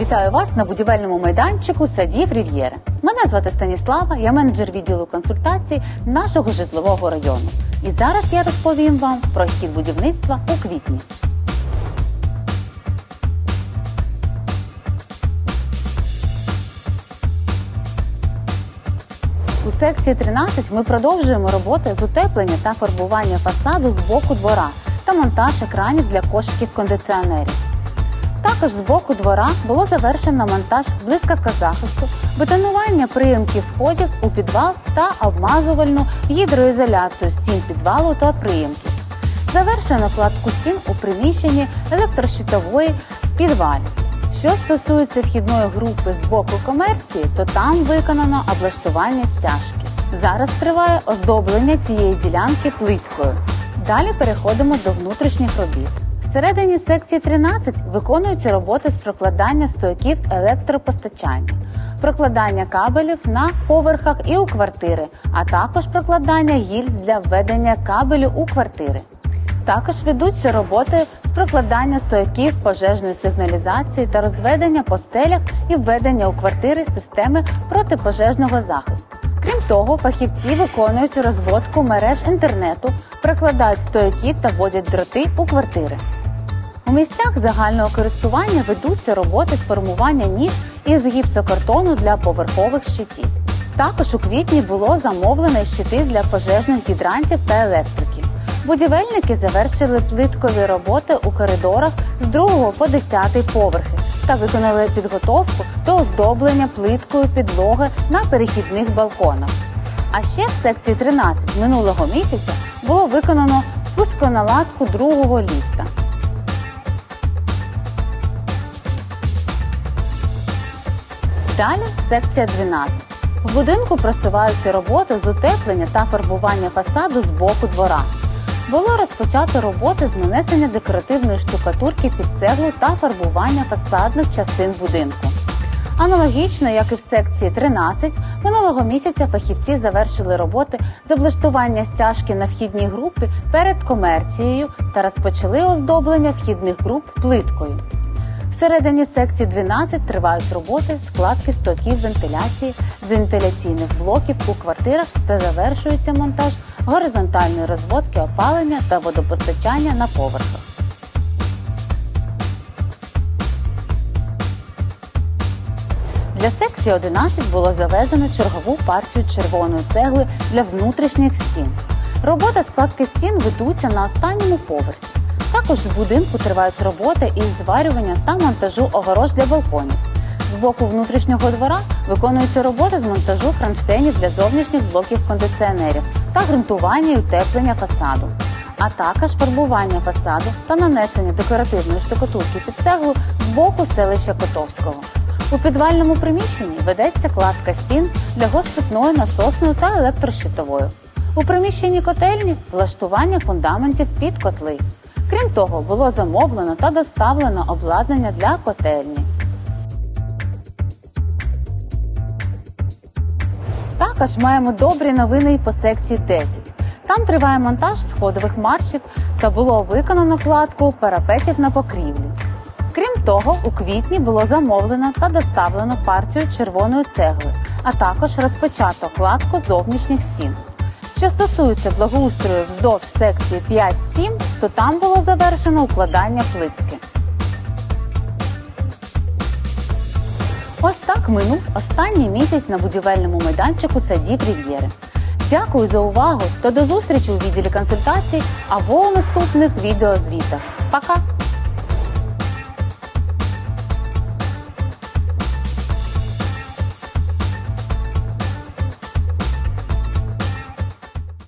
Вітаю вас на будівельному майданчику садів Рів'єри. Мене звати Станіслава, я менеджер відділу консультацій нашого житлового району. І зараз я розповім вам про хід будівництва у квітні. У секції 13 ми продовжуємо роботи з утеплення та фарбування фасаду з боку двора та монтаж екранів для кошиків кондиціонерів. Також з боку двора було завершено монтаж блискавка захисту, бетонування приємків входів у підвал та обмазувальну гідроізоляцію стін підвалу та приємків. Завершено кладку стін у приміщенні електрощитової підвалі. Що стосується вхідної групи з боку комерції, то там виконано облаштування стяжки. Зараз триває оздоблення цієї ділянки плиткою. Далі переходимо до внутрішніх робіт. Всередині секції 13 виконуються роботи з прокладання стояків електропостачання, прокладання кабелів на поверхах і у квартири, а також прокладання гільз для введення кабелю у квартири. Також ведуться роботи з прокладання стояків пожежної сигналізації та розведення по стелях і введення у квартири системи протипожежного захисту. Крім того, фахівці виконують розводку мереж інтернету, прокладають стояки та вводять дроти у квартири. У місцях загального користування ведуться роботи з формування ніж із гіпсокартону для поверхових щитів. Також у квітні було замовлено щити для пожежних гідрантів та електриків. Будівельники завершили плиткові роботи у коридорах з 2 по 10 поверхи та виконали підготовку до оздоблення плиткою підлоги на перехідних балконах. А ще в секції 13 минулого місяця було виконано пусконаладку другого ліфта. Далі секція 12. В будинку просуваються роботи з утеплення та фарбування фасаду з боку двора. Було розпочато роботи з нанесення декоративної штукатурки під цеглу та фарбування фасадних частин будинку. Аналогічно, як і в секції 13, минулого місяця фахівці завершили роботи з облаштування стяжки на вхідній групі перед комерцією та розпочали оздоблення вхідних груп плиткою. Всередині секції 12 тривають роботи складки стоків вентиляції з вентиляційних блоків у квартирах та завершується монтаж горизонтальної розводки опалення та водопостачання на поверхах. Для секції 11 було завезено чергову партію червоної цегли для внутрішніх стін. Робота складки стін ведуться на останньому поверсі. Також з будинку тривають роботи із зварювання та монтажу огорож для балконів. З боку внутрішнього двора виконуються роботи з монтажу кронштейнів для зовнішніх блоків кондиціонерів та ґрунтування і утеплення фасаду, а також фарбування фасаду та нанесення декоративної штукатурки під цеглу з боку селища Котовського. У підвальному приміщенні ведеться кладка стін для госпитною насосною та електрощитовою. У приміщенні котельні влаштування фундаментів під котли. Крім того, було замовлено та доставлено обладнання для котельні. Також маємо добрі новини і по секції 10. Там триває монтаж сходових маршів та було виконано кладку парапетів на покрівлі. Крім того, у квітні було замовлено та доставлено партію червоної цегли, а також розпочато кладку зовнішніх стін. Що стосується благоустрою вздовж секції 5-7, то там було завершено укладання плитки. Ось так минув останній місяць на будівельному майданчику садів Рів'єри. Дякую за увагу та до зустрічі у відділі консультацій або у наступних відеозвітах. Пока!